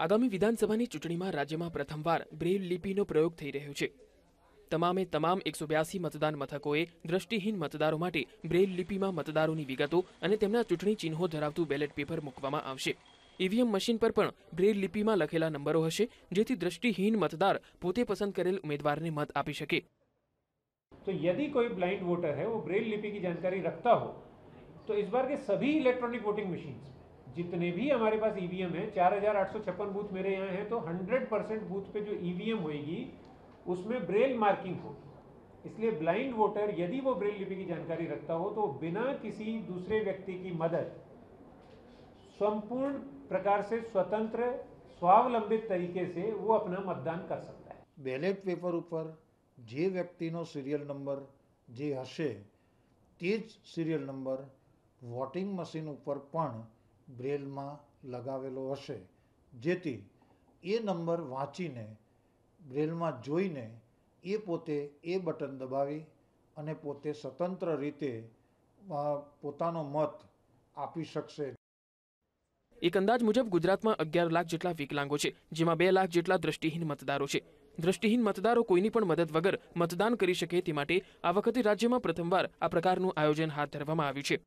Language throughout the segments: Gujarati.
આગામી વિધાનસભાની ચૂંટણીમાં રાજ્યમાં પ્રથમવાર બ્રેઇલ લિપિનો પ્રયોગ થઈ રહ્યો છે તમામે તમામ એકસો બ્યાસી મતદાન મથકોએ દ્રષ્ટિહીન મતદારો માટે બ્રેઇલ લિપિમાં મતદારોની વિગતો અને તેમના ચૂંટણી ચિહ્નો ધરાવતું બેલેટ પેપર મૂકવામાં આવશે ઈવીએમ મશીન પર પણ બ્રેઇલ લિપિમાં લખેલા નંબરો હશે જેથી દ્રષ્ટિહીન મતદાર પોતે પસંદ કરેલ ઉમેદવારને મત આપી શકે तो यदि कोई ब्लाइंड वोटर है वो ब्रेल लिपि की जानकारी रखता हो तो इस बार के सभी इलेक्ट्रॉनिक वोटिंग मशीन्स में जितने भी हमारे पास ईवीएम है चार हजार आठ सौ छप्पन बूथ मेरे यहाँ है तो हंड्रेड परसेंट बूथ पे जो ईवीएम होएगी उसमें ब्रेल मार्किंग होगी इसलिए ब्लाइंड वोटर यदि वो ब्रेल लिपि की जानकारी रखता हो तो बिना किसी दूसरे व्यक्ति की मदद संपूर्ण प्रकार से स्वतंत्र स्वावलंबित तरीके से वो अपना मतदान कर सकता है બેલેટ પેપર ઉપર જે વ્યક્તિનો સિરિયલ નંબર જે હશે તે જ સિરિયલ નંબર વોટિંગ મશીન ઉપર પણ બ્રેલમાં લગાવેલો હશે. જેથી એ નંબર વાંચીને, બ્રેલમાં જોઈને એ પોતે એ બટન દબાવી અને પોતે સ્વતંત્ર રીતે પોતાનો મત આપી શકશે. એક અંદાજ મુજબ ગુજરાતમાં અગિયાર લાખ જેટલા વિકલાંગો છે, જેમાં બે લાખ જેટલા દ્રષ્ટિહીન મતદારો છે. દ્રષ્ટિહીન મતદારો કોઈની પણ મદદ વગર મતદાન કરી શકે તે માટે આ વખતે રાજ્યમાં પ્રથમવાર આ પ્રકારનું આયોજન હાથ ધરવામાં આવ્યું છે.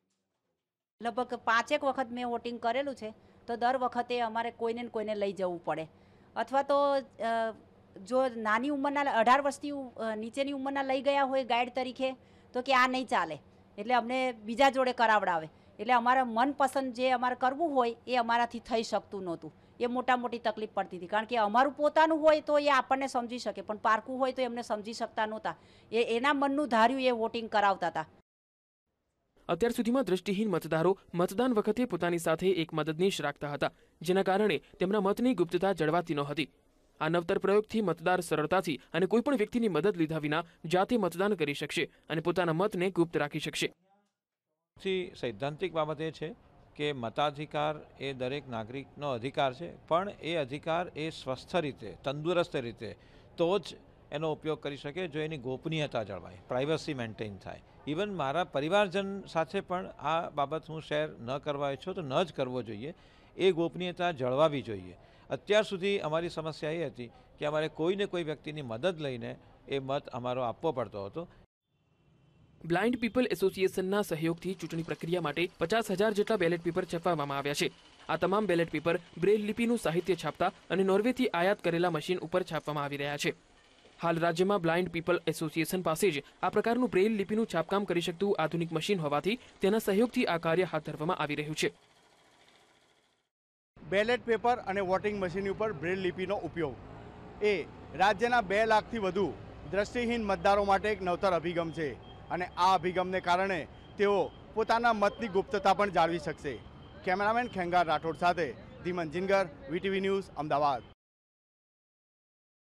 લગભગ પાંચેક વખત મેં વોટિંગ કરેલું છે, તો દર વખતે અમારે કોઈને કોઈને લઈ જવું પડે. અથવા તો જો નાની ઉંમરના અઢાર વર્ષથી નીચેની ઉંમરના લઈ ગયા હોય ગાઈડ તરીકે, તો કે આ નહીં ચાલે. એટલે અમને બીજા જોડે કરાવડાવે. એટલે અમારા મનપસંદ જે અમારે કરવું હોય, એ અમારાથી થઈ શકતું નહોતું. એ મોટા મોટી તકલીફ પડતી હતી. કારણ કે અમારું પોતાનું હોય તો એ આપણને સમજી શકે, પણ પારકું હોય તો એમને સમજી શકતા નહોતા. એ, એના મનનું ધાર્યું એ વોટિંગ કરાવતા હતા. અત્યાર સુધીમાં દ્રષ્ટિહીન મતદારો મતદાન વખતે પોતાની સાથે એક મદદનીશ રાખતા હતા, જેના કારણે તેમના મતની ગુપ્તતા જળવાતી નહોતી. આ નવતર પ્રયોગથી મતદાર સરળતાથી અને કોઈપણ વ્યક્તિની મદદ લીધા વિના જાતે મતદાન કરી શકશે અને પોતાના મતને ગુપ્ત રાખી શકશે. સૈદ્ધાંતિક બાબત એ છે કે મતાધિકાર એ દરેક નાગરિકનો અધિકાર છે, પણ એ અધિકાર એ સ્વસ્થ રીતે, તંદુરસ્ત રીતે તો જ એનો ઉપયોગ કરી શકે જો એની ગોપનીયતા જળવાય પ્રાઇવસી મેન્ટેન થાય. ઇવન મારા પરિવારજન સાથે પણ આ બાબત હું શેર ન કરવા ઈચ્છું તો ન જ કરવો જોઈએ. એ ગોપનીયતા જળવાવી જોઈએ. અત્યાર સુધી અમારી સમસ્યા એ હતી કે અમારે કોઈને કોઈ વ્યક્તિની મદદ લઈને એ મત અમારો આપવો પડતો હતો. બ્લાઇન્ડ પીપલ એસોસિએશનના સહયોગથી ચૂંટણી પ્રક્રિયા માટે પચાસ હજાર જેટલા બેલેટ પેપર છપાવવામાં આવ્યા છે. આ તમામ બેલેટ પેપર બ્રેલ લિપિનું સાહિત્ય છાપતા અને નોર્વેથી આયાત કરેલા મશીન ઉપર છાપવામાં આવી રહ્યા છે. હાલ રાજ્યમાં બ્લાઇન્ડ પીપલ એસોસિએશન પાસે જ આ પ્રકારનું બ્રેઇલ લિપિનું છાપકામ કરી શકતું આધુનિક મશીન હોવાથી તેના સહયોગથી આ કાર્ય હાથ ધરવામાં આવી રહ્યું છે. બેલેટ પેપર અને વોટિંગ મશીન ઉપર બ્રેલ લિપિનો ઉપયોગ. એ રાજ્યના બે લાખથી વધુ દ્રષ્ટિહીન મતદારો માટે એક નવતર અભિગમ છે અને આ અભિગમને કારણે તેઓ પોતાના મતની ગુપ્તતા પણ જાળવી શકશે. કેમેરામેન ખેંગાર રાઠોડ સાથે ધીમન જિનગર, વીટીવી ન્યૂઝ, અમદાવાદ.